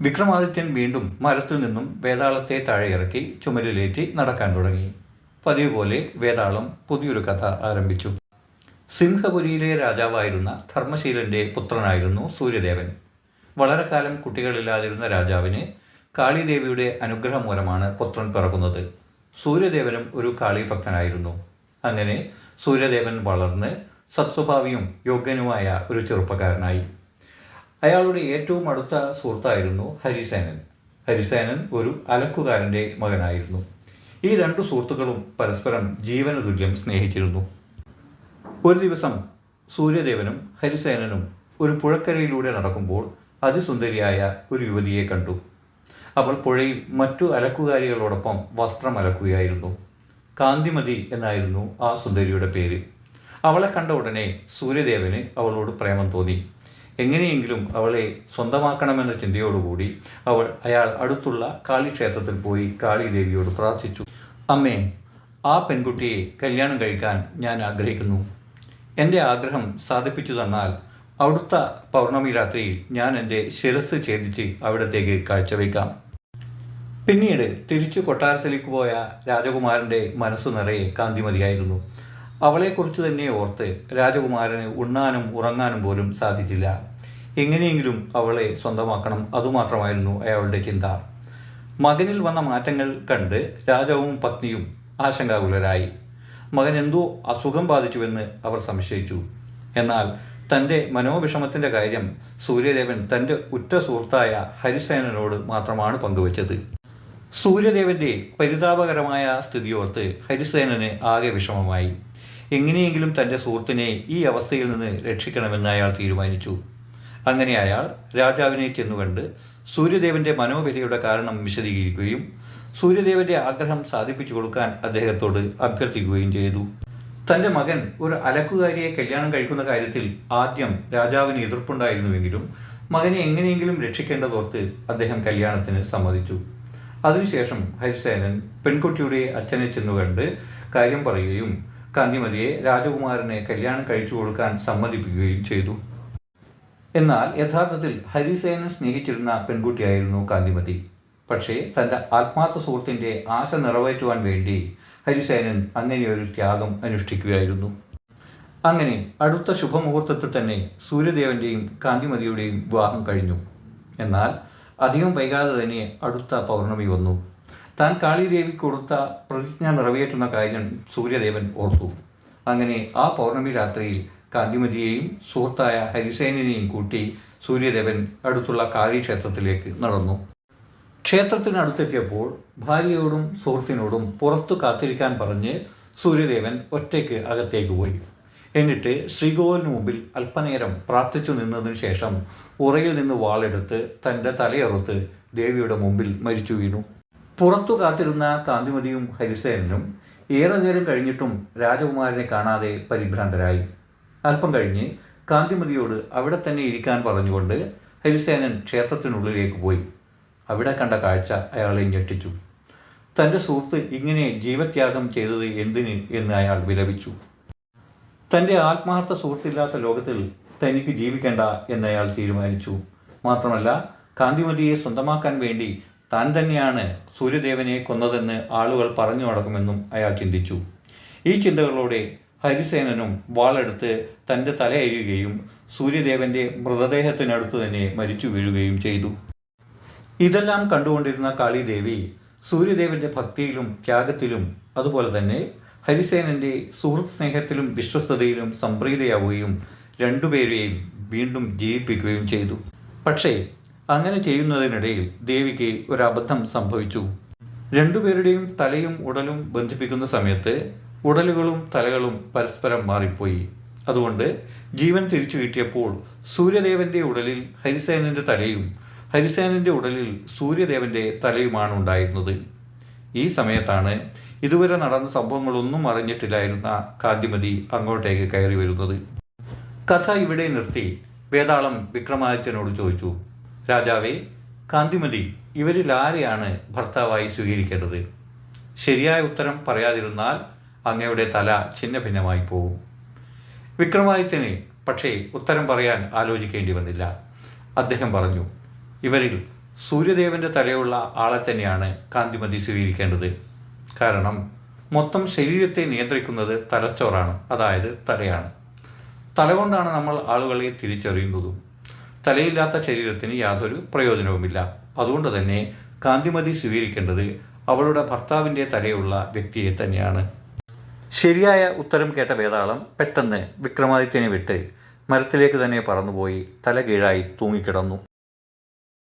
വിക്രമാദിത്യൻ വീണ്ടും മരത്തിൽ നിന്നും വേതാളത്തെ താഴെ ഇറക്കി ചുമരിലേറ്റി നടക്കാൻ തുടങ്ങി. പതിവ് പോലെ വേതാളം പുതിയൊരു കഥ ആരംഭിച്ചു. സിംഹപുരിയിലെ രാജാവായിരുന്ന ധർമ്മശീലന്റെ പുത്രനായിരുന്നു സൂര്യദേവൻ. വളരെ കാലം കുട്ടികളില്ലാതിരുന്ന രാജാവിന് കാളിദേവിയുടെ അനുഗ്രഹം മൂലമാണ് പുത്രൻ പിറക്കുന്നത്. സൂര്യദേവനും ഒരു കാളിഭക്തനായിരുന്നു. അങ്ങനെ സൂര്യദേവൻ വളർന്ന് സത്സ്വഭാവിയും യോഗ്യനുമായ ഒരു ചെറുപ്പക്കാരനായി. അയാളുടെ ഏറ്റവും അടുത്ത സുഹൃത്തായിരുന്നു ഹരിസേനൻ. ഹരിസേനൻ ഒരു അലക്കുകാരന്റെ മകനായിരുന്നു. ഈ രണ്ടു സുഹൃത്തുക്കളും പരസ്പരം ജീവന തുല്യം സ്നേഹിച്ചിരുന്നു. ഒരു ദിവസം സൂര്യദേവനും ഹരിസേനനും ഒരു പുഴക്കരയിലൂടെ നടക്കുമ്പോൾ അതിസുന്ദരിയായ ഒരു യുവതിയെ കണ്ടു. അവൾ പുഴയിൽ മറ്റു അലക്കുകാരികളോടൊപ്പം വസ്ത്രം അലക്കുകയായിരുന്നു. കാന്തിമതി എന്നായിരുന്നു ആ സുന്ദരിയുടെ പേര്. അവളെ കണ്ട ഉടനെ സൂര്യദേവന് അവളോട് പ്രേമം തോന്നി. എങ്ങനെയെങ്കിലും അവളെ സ്വന്തമാക്കണമെന്ന ചിന്തയോടുകൂടി അവൾ അയാൾ അടുത്തുള്ള കാളിക്ഷേത്രത്തിൽ പോയി കാളിദേവിയോട് പ്രാർത്ഥിച്ചു. അമ്മേ ആ പെൺകുട്ടിയെ കല്യാണം കഴിക്കാൻ ഞാൻ ആഗ്രഹിക്കുന്നു. എന്റെ ആഗ്രഹം സാധിപ്പിച്ചു തന്നാൽ അവിടുത്ത പൗർണമി രാത്രിയിൽ ഞാൻ എന്റെ ശിരസ് ഛേദിച്ച് അവിടത്തേക്ക് കാഴ്ചവെക്കാം പിന്നീട് തിരിച്ചു കൊട്ടാരത്തിലേക്ക് പോയ രാജകുമാരന്റെ മനസ്സ് നിറയെ കാന്തിമതിയായിരുന്നു. അവളെക്കുറിച്ച് തന്നെ ഓർത്ത് രാജകുമാരന് ഉണ്ണാനും ഉറങ്ങാനും പോലും സാധിച്ചില്ല. എങ്ങനെയെങ്കിലും അവളെ സ്വന്തമാക്കണം അതുമാത്രമായിരുന്നു അയാളുടെ ചിന്ത. മകനിൽ വന്ന മാറ്റങ്ങൾ കണ്ട് രാജാവും പത്നിയും ആശങ്കാകുലരായി. മകൻ എന്തോ അസുഖം ബാധിച്ചുവെന്ന് അവർ സംശയിച്ചു. എന്നാൽ തന്റെ മനോവിഷമത്തിന്റെ കാര്യം സൂര്യദേവൻ തന്റെ ഉറ്റ സുഹൃത്തായ ഹരിസേനനോട് മാത്രമാണ് പങ്കുവച്ചത്. സൂര്യദേവന്റെ പരിതാപകരമായ സ്ഥിതിയോർത്ത് ഹരിസേനന് ആകെ വിഷമമായി. എങ്ങനെയെങ്കിലും തന്റെ സുഹൃത്തിനെ ഈ അവസ്ഥയിൽ നിന്ന് രക്ഷിക്കണമെന്ന് അയാൾ തീരുമാനിച്ചു. അങ്ങനെ അയാൾ രാജാവിനെ ചെന്നുകണ്ട് സൂര്യദേവന്റെ മനോവ്യതയുടെ കാരണം വിശദീകരിക്കുകയും സൂര്യദേവന്റെ ആഗ്രഹം സാധിപ്പിച്ചു കൊടുക്കാൻ അദ്ദേഹത്തോട് അഭ്യർത്ഥിക്കുകയും ചെയ്തു. തന്റെ മകൻ ഒരു അലക്കുകാരിയെ കല്യാണം കഴിക്കുന്ന കാര്യത്തിൽ ആദ്യം രാജാവിന് എതിർപ്പുണ്ടായിരുന്നുവെങ്കിലും മകനെ എങ്ങനെയെങ്കിലും രക്ഷിക്കേണ്ടതോർത്ത് അദ്ദേഹം കല്യാണത്തിന് സമ്മതിച്ചു. അതിനുശേഷം ഹരിസേനൻ പെൺകുട്ടിയുടെ അച്ഛനെ ചെന്നുകണ്ട് കാര്യം പറയുകയും കാന്തിമതിയെ രാജകുമാരനെ കല്യാണം കഴിച്ചു കൊടുക്കാൻ സമ്മതിപ്പിക്കുകയും ചെയ്തു. എന്നാൽ യഥാർത്ഥത്തിൽ ഹരിസേനൻ സ്നേഹിച്ചിരുന്ന പെൺകുട്ടിയായിരുന്നു കാന്തിമതി. പക്ഷേ തന്റെ ആത്മാർത്ഥ സുഹൃത്തിന്റെ ആശ നിറവേറ്റുവാൻ വേണ്ടി ഹരിസേനൻ അങ്ങനെയൊരു ത്യാഗം അനുഷ്ഠിക്കുകയായിരുന്നു. അങ്ങനെ അടുത്ത ശുഭമുഹൂർത്തത്തിൽ തന്നെ സൂര്യദേവന്റെയും കാന്തിമതിയുടെയും വിവാഹം കഴിഞ്ഞു. എന്നാൽ അധികം വൈകാതെ തന്നെ അടുത്ത പൗർണമി വന്നു. താൻ കാളിദേവി കൊടുത്ത പ്രതിജ്ഞ നിറവേറ്റുന്ന കാര്യം സൂര്യദേവൻ ഓർത്തു. അങ്ങനെ ആ പൗർണമി രാത്രിയിൽ കാന്തിമതിയെയും സുഹൃത്തായ ഹരിസേനനെയും കൂട്ടി സൂര്യദേവൻ അടുത്തുള്ള കാളി ക്ഷേത്രത്തിലേക്ക് നടന്നു. ക്ഷേത്രത്തിനടുത്തെത്തിയപ്പോൾ ഭാര്യയോടും സുഹൃത്തിനോടും പുറത്തു കാത്തിരിക്കാൻ പറഞ്ഞ് സൂര്യദേവൻ ഒറ്റയ്ക്ക് അകത്തേക്ക് പോയി. എന്നിട്ട് ശ്രീകോവിലിന് മുമ്പിൽ അല്പനേരം പ്രാർത്ഥിച്ചു നിന്നതിന് ശേഷം ഉറയിൽ നിന്ന് വാളെടുത്ത് തന്റെ തലയറുത്ത് ദേവിയുടെ മുമ്പിൽ മരിച്ചു വീണു. പുറത്തു കാത്തിരുന്ന കാന്തിമതിയും ഹരിസേനനും ഏറെ നേരം കഴിഞ്ഞിട്ടും രാജകുമാരനെ കാണാതെ പരിഭ്രാന്തരായി. അല്പം കഴിഞ്ഞ് കാന്തിമതിയോട് അവിടെ തന്നെ ഇരിക്കാൻ പറഞ്ഞുകൊണ്ട് ഹരിസേനൻ ക്ഷേത്രത്തിനുള്ളിലേക്ക് പോയി. അവിടെ കണ്ട കാഴ്ച അയാളെ ഞെട്ടിച്ചു. തന്റെ സുഹൃത്ത് ഇങ്ങനെ ജീവത്യാഗം ചെയ്തത് എന്തിന് എന്ന് അയാൾ വിലപിച്ചു. തന്റെ ആത്മാർത്ഥ സുഹൃത്തില്ലാത്ത ലോകത്തിൽ തനിക്ക് ജീവിക്കേണ്ട എന്ന് അയാൾ തീരുമാനിച്ചു. മാത്രമല്ല കാന്തിമതിയെ സ്വന്തമാക്കാൻ വേണ്ടി താൻ തന്നെയാണ് സൂര്യദേവനെ കൊന്നതെന്ന് ആളുകൾ പറഞ്ഞു നടക്കുമെന്നും അയാൾ ചിന്തിച്ചു. ഈ ചിന്തകളോടെ ഹരിസേനനും വാളെടുത്ത് തന്റെ തലയഴുകയും സൂര്യദേവന്റെ മൃതദേഹത്തിനടുത്ത് തന്നെ മരിച്ചു വീഴുകയും ചെയ്തു. ഇതെല്ലാം കണ്ടുകൊണ്ടിരുന്ന കാളിദേവി സൂര്യദേവന്റെ ഭക്തിയിലും ത്യാഗത്തിലും അതുപോലെ തന്നെ ഹരിസേനന്റെ സുഹൃത്ത് സ്നേഹത്തിലും വിശ്വസ്തതയിലും സംപ്രീതയാവുകയും രണ്ടുപേരെയും വീണ്ടും ജീവിപ്പിക്കുകയും ചെയ്തു. പക്ഷേ അങ്ങനെ ചെയ്യുന്നതിനിടയിൽ ദേവിക്ക് ഒരു അബദ്ധം സംഭവിച്ചു. രണ്ടുപേരുടെയും തലയും ഉടലും ബന്ധിപ്പിക്കുന്ന സമയത്ത് ഉടലുകളും തലകളും പരസ്പരം മാറിപ്പോയി. അതുകൊണ്ട് ജീവൻ തിരിച്ചു കിട്ടിയപ്പോൾ സൂര്യദേവന്റെ ഉടലിൽ ഹരിസേനന്റെ തലയും ഹരിസേനന്റെ ഉടലിൽ സൂര്യദേവന്റെ തലയുമാണ് ഉണ്ടായിരുന്നത്. ഈ സമയത്താണ് ഇതുവരെ നടന്ന സംഭവങ്ങളൊന്നും അറിഞ്ഞിട്ടില്ലായിരുന്ന കാന്തിമതി അങ്ങോട്ടേക്ക് കയറി വരുന്നത്. കഥ ഇവിടെ നിർത്തി വേതാളം വിക്രമാദിത്യനോട് ചോദിച്ചു രാജാവേ കാന്തിമതി ഇവരിൽ ആരെയാണ് ഭർത്താവായി സ്വീകരിക്കേണ്ടത്? ശരിയായ ഉത്തരം പറയാതിരുന്നാൽ അങ്ങയുടെ തല ഛിന്ന ഭിന്നമായി പോകും വിക്രമാദിത്യന് പക്ഷേ ഉത്തരം പറയാൻ ആലോചിക്കേണ്ടി വന്നില്ല. അദ്ദേഹം പറഞ്ഞു ഇവരിൽ സൂര്യദേവന്റെ തലയുള്ള ആളെ തന്നെയാണ് കാന്തിമതി സ്വീകരിക്കേണ്ടത്. കാരണം മൊത്തം ശരീരത്തെ നിയന്ത്രിക്കുന്നത് തലച്ചോറാണ് അതായത് തലയാണ്. തല കൊണ്ടാണ് നമ്മൾ ആളുകളെ തിരിച്ചറിയുന്നതും. തലയില്ലാത്ത ശരീരത്തിന് യാതൊരു പ്രയോജനവുമില്ല. അതുകൊണ്ട് തന്നെ കാന്തിമതി സ്വീകരിക്കേണ്ടത് അവളുടെ ഭർത്താവിന്റെ തലയുള്ള വ്യക്തിയെ തന്നെയാണ്. ശരിയായ ഉത്തരം കേട്ട വേതാളം പെട്ടെന്ന് വിക്രമാദിത്യനെ വിട്ട് മരത്തിലേക്ക് തന്നെ പറന്നുപോയി തല കീഴായി തൂങ്ങിക്കിടന്നു.